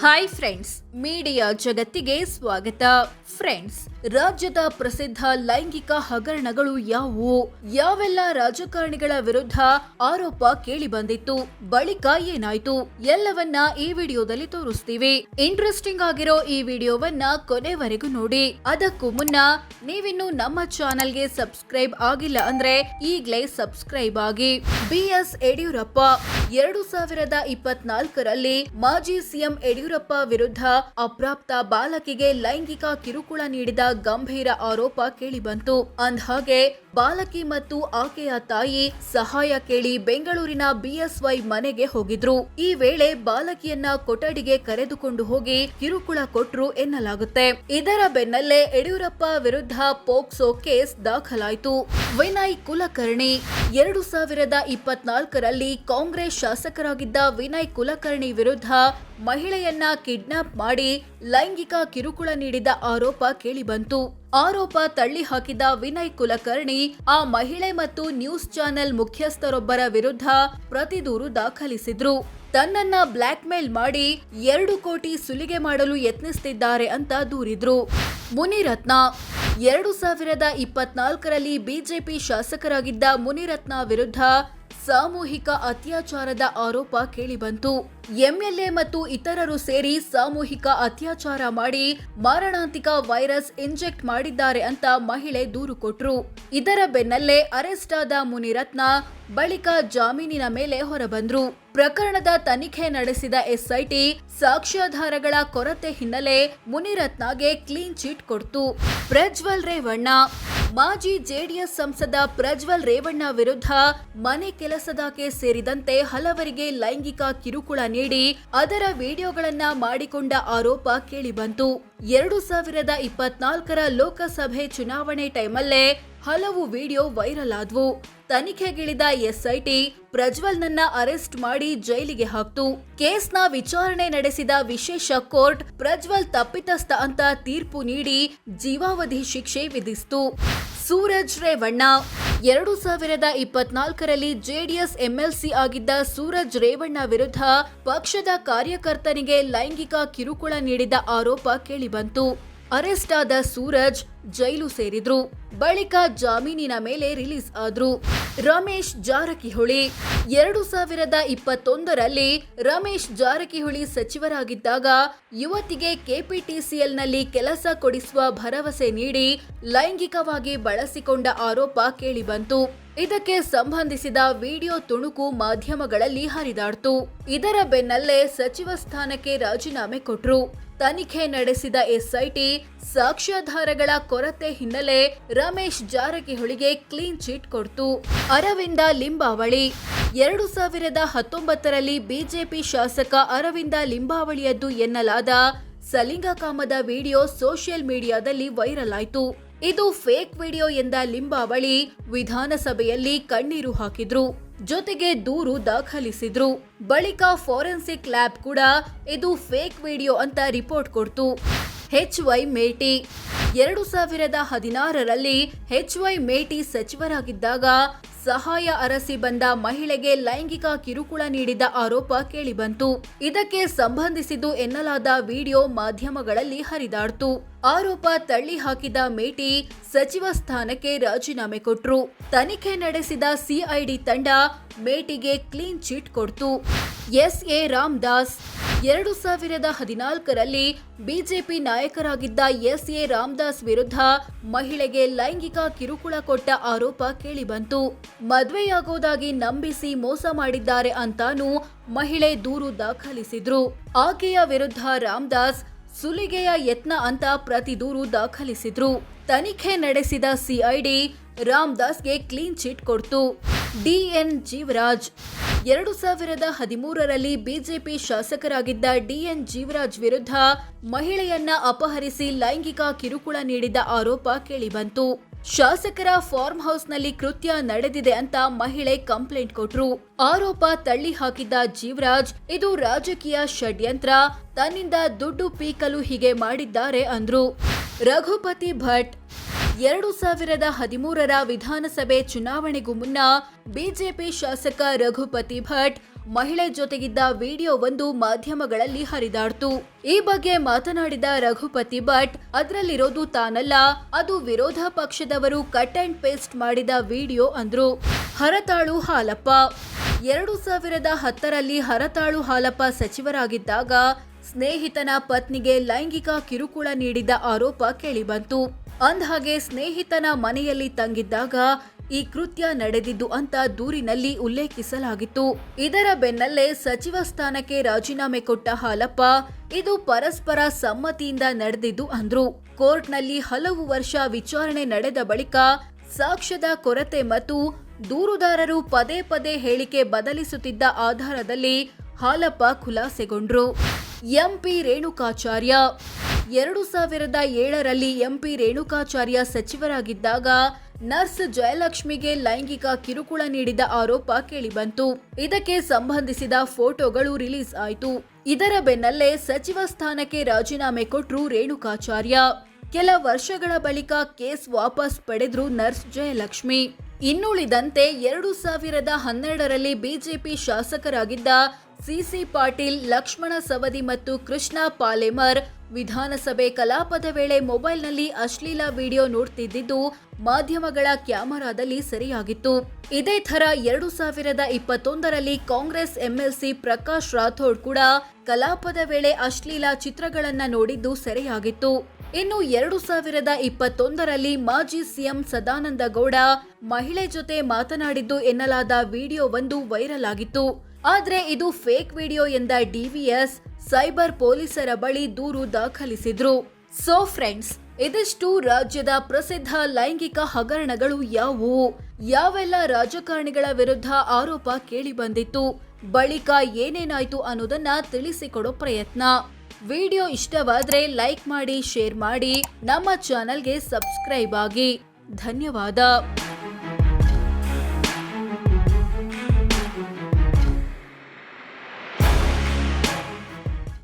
Hi friends media ಜಗತ್ತಿಗೆ ಸ್ವಾಗತ. Friends ರಾಜ್ಯದ ಪ್ರಸಿದ್ಧ ಲೈಂಗಿಕ ಹಗರಣಗಳು ಯಾವುವು? ಯಾವೆಲ್ಲ ರಾಜಕಾರಣಿಗಳ ವಿರುದ್ಧ ಆರೋಪ ಕೇಳಿ ಬಂದಿತ್ತು ಬಳಿಕ ಏನಾಯ್ತು? ಎಲ್ಲವನ್ನ ಈ ವಿಡಿಯೋದಲ್ಲಿ ತೋರಿಸ್ತೀವಿ. ಇಂಟ್ರೆಸ್ಟಿಂಗ್ ಆಗಿರೋ ಈ ವಿಡಿಯೋವನ್ನ ಕೊನೆವರೆಗೂ ನೋಡಿ. ಅದಕ್ಕೂ ಮುನ್ನ ನೀವಿನ್ನು ನಮ್ಮ ಚಾನೆಲ್ಗೆ ಸಬ್ಸ್ಕ್ರೈಬ್ ಆಗಿಲ್ಲ ಅಂದ್ರೆ ಈಗ್ಲೇ ಸಬ್ಸ್ಕ್ರೈಬ್ ಆಗಿ. ಬಿ ಎಸ್ ಯಡಿಯೂರಪ್ಪ, ಎರಡು ಸಾವಿರದ ಇಪ್ಪತ್ನಾಲ್ಕರಲ್ಲಿ ಮಾಜಿ ಸಿಎಂ ಯಡಿಯೂರಪ್ಪ ವಿರುದ್ಧ ಅಪ್ರಾಪ್ತ ಬಾಲಕಿಗೆ ಲೈಂಗಿಕ ಕಿರುಕುಳ ನೀಡಿದ ಗಂಭೀರ ಆರೋಪ ಕೇಳಿಬಂತು. ಅಂದ್ಹಾಗೆ ಬಾಲಕಿ ಮತ್ತು ಆಕೆಯ ತಾಯಿ ಸಹಾಯ ಕೇಳಿ ಬೆಂಗಳೂರಿನ ಬಿಎಸ್ವೈ ಮನೆಗೆ ಹೋಗಿದ್ರು. ಈ ವೇಳೆ ಬಾಲಕಿಯನ್ನ ಕೊಠಡಿಗೆ ಕರೆದುಕೊಂಡು ಹೋಗಿ ಕಿರುಕುಳ ಕೊಟ್ರು ಎನ್ನಲಾಗುತ್ತೆ. ಇದರ ಬೆನ್ನಲ್ಲೇ ಯಡಿಯೂರಪ್ಪ ವಿರುದ್ಧ ಪೋಕ್ಸೋ ಕೇಸ್ ದಾಖಲಾಯಿತು. ವಿನಯ್ ಕುಲಕರ್ಣಿ, ಎರಡು ಸಾವಿರದ ಇಪ್ಪತ್ನಾಲ್ಕರಲ್ಲಿ ಕಾಂಗ್ರೆಸ್ ಶಾಸಕರಾಗಿದ್ದ ವಿನಯ್ ಕುಲಕರ್ಣಿ ವಿರುದ್ಧ ಮಹಿಳೆಯನ್ನ ಕಿಡ್ನಾಪ್ ಮಾಡಿ ಲೈಂಗಿಕ ಕಿರುಕುಳ ನೀಡಿದ ಆರೋಪ ಕೇಳಿಬಂತು. ಆರೋಪ ತಳ್ಳಿ ಹಾಕಿದ ವಿನಯ್ ಕುಲಕರ್ಣಿ, ಆ ಮಹಿಳೆ ಮತ್ತು ನ್ಯೂಸ್ ಚಾನೆಲ್ ಮುಖ್ಯಸ್ಥರೊಬ್ಬರ ವಿರುದ್ಧ ಪ್ರತಿದೂರು ದಾಖಲಿಸಿದ್ರು. ತನ್ನನ್ನ ಬ್ಲ್ಯಾಕ್ ಮೇಲ್ ಮಾಡಿ ಎರಡು ಕೋಟಿ ಸುಲಿಗೆ ಮಾಡಲು ಯತ್ನಿಸುತ್ತಿದ್ದಾರೆ ಅಂತ ದೂರಿದ್ರು. ಮುನಿರತ್ನ, ಎರಡು ಸಾವಿರದ ಇಪ್ಪತ್ನಾಲ್ಕರಲ್ಲಿ ಬಿಜೆಪಿ ಶಾಸಕರಾಗಿದ್ದ ಮುನಿರತ್ನ ವಿರುದ್ಧ ಸಾಮೂಹಿಕ ಅತ್ಯಾಚಾರದ ಆರೋಪ ಕೇಳಿಬಂತು. ಎಂಎಲ್ಎ ಮತ್ತು ಇತರರು ಸೇರಿ ಸಾಮೂಹಿಕ ಅತ್ಯಾಚಾರ ಮಾಡಿ ಮಾರಣಾಂತಿಕ ವೈರಸ್ ಇಂಜೆಕ್ಟ್ ಮಾಡಿದ್ದಾರೆ ಅಂತ ಮಹಿಳೆ ದೂರು ಕೊಟ್ರು. ಇದರ ಬೆನ್ನಲ್ಲೇ ಅರೆಸ್ಟ್ ಆದ ಮುನಿರತ್ನ ಬಳಿಕ ಜಾಮೀನಿನ ಮೇಲೆ ಹೊರಬಂದ್ರು. ಪ್ರಕರಣದ ತನಿಖೆ ನಡೆಸಿದ ಎಸ್ಐಟಿ ಸಾಕ್ಷ್ಯಾಧಾರಗಳ ಕೊರತೆ ಹಿನ್ನೆಲೆ ಮುನಿರತ್ನಗೆ ಕ್ಲೀನ್ ಚಿಟ್ ಕೊಡ್ತು. ಪ್ರಜ್ವಲ್ ರೇವಣ್ಣ, ಮಾಜಿ ಜೆಡಿಎಸ್ ಸಂಸದ ಪ್ರಜ್ವಲ್ ರೇವಣ್ಣ ವಿರುದ್ಧ ಮನೆ ಕೆಲಸದಕ್ಕೆ ಸೇರಿದಂತೆ ಹಲವರಿಗೆ ಲೈಂಗಿಕ ಕಿರುಕುಳ ನೀಡಿ ಅದರ ವಿಡಿಯೋಗಳನ್ನ ಮಾಡಿಕೊಂಡ ಆರೋಪ ಕೇಳಿಬಂತು. ಎರಡು ಸಾವಿರದ ಇಪ್ಪತ್ನಾಲ್ಕರ ಲೋಕಸಭೆ ಚುನಾವಣೆ ಟೈಮಲ್ಲೇ ಹಲವು ವಿಡಿಯೋ ವೈರಲ್ ಆದ್ವು. ತನಿಖೆಗಿಳಿದ ಎಸ್ಐಟಿ ಪ್ರಜ್ವಲ್ನನ್ನ ಅರೆಸ್ಟ್ ಮಾಡಿ ಜೈಲಿಗೆ ಹಾಕ್ತು. ಕೇಸ್ನ ವಿಚಾರಣೆ ನಡೆಸಿದ ವಿಶೇಷ ಕೋರ್ಟ್ ಪ್ರಜ್ವಲ್ ತಪ್ಪಿತಸ್ಥ ಅಂತ ತೀರ್ಪು ನೀಡಿ ಜೀವಾವಧಿ ಶಿಕ್ಷೆ ವಿಧಿಸಿತು. ಸೂರಜ್ ರೇವಣ್ಣ. ಎರಡು ಸಾವಿರದ ಇಪ್ಪತ್ನಾಲ್ಕರಲ್ಲಿ ಜೆಡಿಎಸ್ ಎಂಎಲ್ಸಿ ಆಗಿದ್ದ ಸೂರಜ್ ರೇವಣ್ಣ ವಿರುದ್ಧ ಪಕ್ಷದ ಕಾರ್ಯಕರ್ತನಿಗೆ ಲೈಂಗಿಕ ಕಿರುಕುಳ ನೀಡಿದ ಆರೋಪ ಕೇಳಿಬಂತು. ಅರೆಸ್ಟ್ ಆದ ಸೂರಜ್ ಜೈಲು ಸೇರಿದ್ರು. ಬಳಿಕ ಜಾಮೀನಿನ ಮೇಲೆ ರಿಲೀಸ್ ಆದ್ರು. ರಮೇಶ್ ಜಾರಕಿಹೊಳಿ ಎರಡು ಸಾವಿರದ ಇಪ್ಪತ್ತೊಂದರಲ್ಲಿ ರಮೇಶ್ ಜಾರಕಿಹೊಳಿ ಸಚಿವರಾಗಿದ್ದಾಗ ಯುವತಿಗೆ ಕೆಪಿಟಿಸಿಎಲ್ನಲ್ಲಿ ಕೆಲಸ ಕೊಡಿಸುವ ಭರವಸೆ ನೀಡಿ ಲೈಂಗಿಕವಾಗಿ ಬಳಸಿಕೊಂಡ ಆರೋಪ ಕೇಳಿಬಂತು. ಇದಕ್ಕೆ ಸಂಬಂಧಿಸಿದ ವಿಡಿಯೋ ತುಣುಕು ಮಾಧ್ಯಮಗಳಲ್ಲಿ ಹರಿದಾಡ್ತು. ಇದರ ಬೆನ್ನಲ್ಲೇ ಸಚಿವ ಸ್ಥಾನಕ್ಕೆ ರಾಜೀನಾಮೆ ಕೊಟ್ರು. ತನಿಖೆ ನಡೆಸಿದ ಎಸ್ಐಟಿ ಸಾಕ್ಷ್ಯಾಧಾರಗಳ ಕೊರತೆ ಹಿನ್ನೆಲೆ ರಮೇಶ್ ಜಾರಕಿಹೊಳಿಗೆ ಕ್ಲೀನ್ ಚೀಟ್ ಕೊಡ್ತು. ಅರವಿಂದ ಲಿಂಬಾವಳಿ. ಎರಡು ಸಾವಿರದ ಹತ್ತೊಂಬತ್ತರಲ್ಲಿ ಬಿಜೆಪಿ ಶಾಸಕ ಅರವಿಂದ ಲಿಂಬಾವಳಿಯದ್ದು ಎನ್ನಲಾದ ಸಲಿಂಗಕಾಮದ ವಿಡಿಯೋ ಸೋಷಿಯಲ್ ಮೀಡಿಯಾದಲ್ಲಿ ವೈರಲ್ ಆಯಿತು. ಇದು ಫೇಕ್ ವಿಡಿಯೋ ಎಂದ ಲಿಂಬಾವಳಿ ವಿಧಾನಸಭೆಯಲ್ಲಿ ಕಣ್ಣೀರು ಹಾಕಿದ್ರು. ಜೊತೆಗೆ ದೂರು ದಾಖಲಿಸಿದ್ರು. ಬಳಿಕ ಫೋರೆನ್ಸಿಕ್ ಲ್ಯಾಬ್ ಕೂಡ ಇದು ಫೇಕ್ ವಿಡಿಯೋ ಅಂತ ರಿಪೋರ್ಟ್ ಕೊಡ್ತು. H Y Meti. ಎರಡು ಸಾವಿರದ ಹದಿನಾರರಲ್ಲಿ ಎಚ್ ವೈ ಮೇಟಿ ಸಚಿವರಾಗಿದ್ದಾಗ ಸಹಾಯ ಅರಸಿ ಬಂದ ಮಹಿಳೆಗೆ ಲೈಂಗಿಕ ಕಿರುಕುಳ ನೀಡಿದ ಆರೋಪ ಕೇಳಿಬಂತು. ಇದಕ್ಕೆ ಸಂಬಂಧಿಸಿದ್ದು ಎನ್ನಲಾದ ವಿಡಿಯೋ ಮಾಧ್ಯಮಗಳಲ್ಲಿ ಹರಿದಾಡ್ತು. ಆರೋಪ ತಳ್ಳಿ ಹಾಕಿದ ಮೇಟಿ ಸಚಿವ ಸ್ಥಾನಕ್ಕೆ ರಾಜೀನಾಮೆ ಕೊಟ್ರು. ತನಿಖೆ ನಡೆಸಿದ ಸಿಐಡಿ ತಂಡ ಮೇಟಿಗೆ ಕ್ಲೀನ್ ಚಿಟ್ ಕೊಡ್ತು. S A Ramadas. ಎರಡು ಸಾವಿರದ ಹದಿನಾಲ್ಕರಲ್ಲಿ ಬಿಜೆಪಿ ನಾಯಕರಾಗಿದ್ದ ಎಸ್ ಎ ರಾಮದಾಸ್ ವಿರುದ್ಧ ಮಹಿಳೆಗೆ ಲೈಂಗಿಕ ಕಿರುಕುಳ ಕೊಟ್ಟ ಆರೋಪ ಕೇಳಿಬಂತು. ಮದುವೆಯಾಗೋದಾಗಿ ನಂಬಿಸಿ ಮೋಸ ಮಾಡಿದ್ದಾರೆ ಅಂತಾನೂ ಮಹಿಳೆ ದೂರು ದಾಖಲಿಸಿದ್ರು. ಆಕೆಯ ವಿರುದ್ಧ ರಾಮದಾಸ್ ಸುಲಿಗೆಯ ಯತ್ನ ಅಂತ ಪ್ರತಿ ದೂರು ದಾಖಲಿಸಿದ್ರು. ತನಿಖೆ ನಡೆಸಿದ ಸಿಐಡಿ ರಾಮದಾಸ್ಗೆ ಕ್ಲೀನ್ ಚಿಟ್ ಕೊಡ್ತು. ಡಿಎನ್ ಜೀವರಾಜ್. ಎರಡು ಸಾವಿರದ ಹದಿಮೂರರಲ್ಲಿ ಬಿಜೆಪಿ ಶಾಸಕರಾಗಿದ್ದ ಡಿಎನ್ ಜೀವರಾಜ್ ವಿರುದ್ಧ ಮಹಿಳೆಯನ್ನ ಅಪಹರಿಸಿ ಲೈಂಗಿಕ ಕಿರುಕುಳ ನೀಡಿದ ಆರೋಪ ಕೇಳಿಬಂತು. ಶಾಸಕರ ಫಾರ್ಮ್ ಹೌಸ್ನಲ್ಲಿ ಕೃತ್ಯ ನಡೆದಿದೆ ಅಂತ ಮಹಿಳೆ ಕಂಪ್ಲೇಂಟ್ ಕೊಟ್ರು. ಆರೋಪ ತಳ್ಳಿ ಹಾಕಿದ್ದ ಜೀವರಾಜ್, ಇದು ರಾಜಕೀಯ ಷಡ್ಯಂತ್ರ, ತನ್ನಿಂದ ದುಡ್ಡು ಪೀಕಲು ಹೀಗೆ ಮಾಡಿದ್ದಾರೆ ಅಂದ್ರು. ರಘುಪತಿ ಭಟ್ ಎರಡು ಸಾವಿರದ ಹದಿಮೂರರ ವಿಧಾನಸಭೆ ಚುನಾವಣೆಗೂ ಮುನ್ನ ಬಿಜೆಪಿ ಶಾಸಕ ರಘುಪತಿ ಭಟ್ ಮಹಿಳೆ ಜೊತೆಗಿದ್ದ ವಿಡಿಯೋವೊಂದು ಮಾಧ್ಯಮಗಳಲ್ಲಿ ಹರಿದಾಡ್ತು. ಈ ಬಗ್ಗೆ ಮಾತನಾಡಿದ ರಘುಪತಿ ಭಟ್, ಅದರಲ್ಲಿರೋದು ತಾನಲ್ಲ, ಅದು ವಿರೋಧ ಪಕ್ಷದವರು ಕಟ್ ಅಂಡ್ ಪೇಸ್ಟ್ ಮಾಡಿದ ವಿಡಿಯೋ ಅಂದ್ರು. ಹರತಾಳು ಹಾಲಪ್ಪ. ಎರಡು ಸಾವಿರದ ಹತ್ತರಲ್ಲಿ ಹರತಾಳು ಹಾಲಪ್ಪ ಸಚಿವರಾಗಿದ್ದಾಗ ಸ್ನೇಹಿತನ ಪತ್ನಿಗೆ ಲೈಂಗಿಕ ಕಿರುಕುಳ ನೀಡಿದ ಆರೋಪ ಕೇಳಿಬಂತು. ಅಂದ್ಹಾಗೆ ಸ್ನೇಹಿತನ ಮನೆಯಲ್ಲಿ ತಂಗಿದ್ದಾಗ ಈ ಕೃತ್ಯ ನಡೆದಿದ್ದು ಅಂತ ದೂರಿನಲ್ಲಿ ಉಲ್ಲೇಖಿಸಲಾಗಿತ್ತು. ಇದರ ಬೆನ್ನಲ್ಲೇ ಸಚಿವ ಸ್ಥಾನಕ್ಕೆ ರಾಜೀನಾಮೆ ಕೊಟ್ಟ ಹಾಲಪ್ಪ, ಇದು ಪರಸ್ಪರ ಸಮ್ಮತಿಯಿಂದ ನಡೆದಿದ್ದು ಅಂದ್ರು. ಕೋರ್ಟ್ನಲ್ಲಿ ಹಲವು ವರ್ಷ ವಿಚಾರಣೆ ನಡೆದ ಬಳಿಕ ಸಾಕ್ಷ್ಯದ ಕೊರತೆ ಮತ್ತು ದೂರುದಾರರು ಪದೇ ಪದೇ ಹೇಳಿಕೆ ಬದಲಿಸುತ್ತಿದ್ದ ಆಧಾರದಲ್ಲಿ ಹಾಲಪ್ಪ ಖುಲಾಸೆಗೊಂಡ್ರು. ಎಂಪಿ ರೇಣುಕಾಚಾರ್ಯ ಎರಡು ಸಾವಿರದ ಏಳರಲ್ಲಿ ಎಂಪಿ ರೇಣುಕಾಚಾರ್ಯ ಸಚಿವರಾಗಿದ್ದಾಗ ನರ್ಸ್ ಜಯಲಕ್ಷ್ಮಿಗೆ ಲೈಂಗಿಕ ಕಿರುಕುಳ ನೀಡಿದ ಆರೋಪ ಕೇಳಿಬಂತು. ಇದಕ್ಕೆ ಸಂಬಂಧಿಸಿದ ಫೋಟೋಗಳು ರಿಲೀಸ್ ಆಯಿತು. ಇದರ ಬೆನ್ನಲ್ಲೇ ಸಚಿವ ಸ್ಥಾನಕ್ಕೆ ರಾಜೀನಾಮೆ ಕೊಟ್ರು ರೇಣುಕಾಚಾರ್ಯ. ಕೆಲ ವರ್ಷಗಳ ಬಳಿಕ ಕೇಸ್ ವಾಪಸ್ ಪಡೆದ್ರು ನರ್ಸ್ ಜಯಲಕ್ಷ್ಮಿ. ಇನ್ನುಳಿದಂತೆ ಎರಡು ಸಾವಿರದ ಹನ್ನೆರಡರಲ್ಲಿ ಬಿಜೆಪಿ ಶಾಸಕರಾಗಿದ್ದ ಸಿಸಿ ಪಾಟೀಲ್, ಲಕ್ಷ್ಮಣ ಸವದಿ ಮತ್ತು ಕೃಷ್ಣ ಪಾಲೆಮರ್ ವಿಧಾನಸಭೆ ಕಲಾಪದ ವೇಳೆ ಮೊಬೈಲ್ನಲ್ಲಿ ಅಶ್ಲೀಲ ವಿಡಿಯೋ ನೋಡ್ತಿದ್ದಿದ್ದು ಮಾಧ್ಯಮಗಳ ಕ್ಯಾಮರಾದಲ್ಲಿ ಸೆರೆಯಾಗಿತ್ತು. ಇದೇ ಥರ ಎರಡು ಸಾವಿರದ ಇಪ್ಪತ್ತೊಂದರಲ್ಲಿ ಕಾಂಗ್ರೆಸ್ ಎಂಎಲ್ಸಿ ಪ್ರಕಾಶ್ ರಾಥೋಡ್ ಕೂಡ ಕಲಾಪದ ವೇಳೆ ಅಶ್ಲೀಲ ಚಿತ್ರಗಳನ್ನ ನೋಡಿದ್ದು ಸೆರೆಯಾಗಿತ್ತು. ಇನ್ನು ಎರಡು ಸಾವಿರದ ಇಪ್ಪತ್ತೊಂದರಲ್ಲಿ ಮಾಜಿ ಸಿಎಂ ಸದಾನಂದ ಗೌಡ ಮಹಿಳೆ ಜೊತೆ ಮಾತನಾಡಿದ್ದು ಎನ್ನಲಾದ ವಿಡಿಯೋ ಒಂದು ವೈರಲ್ ಆಗಿತ್ತು. ಆದರೆ ಇದು ಫೇಕ್ ವಿಡಿಯೋ ಎಂದ ಡಿವಿಎಸ್ ಸೈಬರ್ ಪೊಲೀಸರ ಬಳಿ ದೂರು ದಾಖಲಿಸಿದ್ರು. ಸೊ ಫ್ರೆಂಡ್ಸ್, ಇದಿಷ್ಟು ರಾಜ್ಯದ ಪ್ರಸಿದ್ಧ ಲೈಂಗಿಕ ಹಗರಣಗಳು ಯಾವುವು? ಯಾವೆಲ್ಲ ರಾಜಕಾರಣಿಗಳ ವಿರುದ್ಧ ಆರೋಪ ಕೇಳಿ ಬಂದಿತ್ತು ಬಳಿಕ ಏನೇನಾಯ್ತು ಅನ್ನೋದನ್ನ ತಿಳಿಸಿಕೊಡೋ ಪ್ರಯತ್ನ. ವಿಡಿಯೋ ಇಷ್ಟವಾದ್ರೆ ಲೈಕ್ ಮಾಡಿ, ಶೇರ್ ಮಾಡಿ. ನಮ್ಮ ಚಾನೆಲ್ಗೆ ಸಬ್ಸ್ಕ್ರೈಬ್ ಆಗಿ. ಧನ್ಯವಾದ.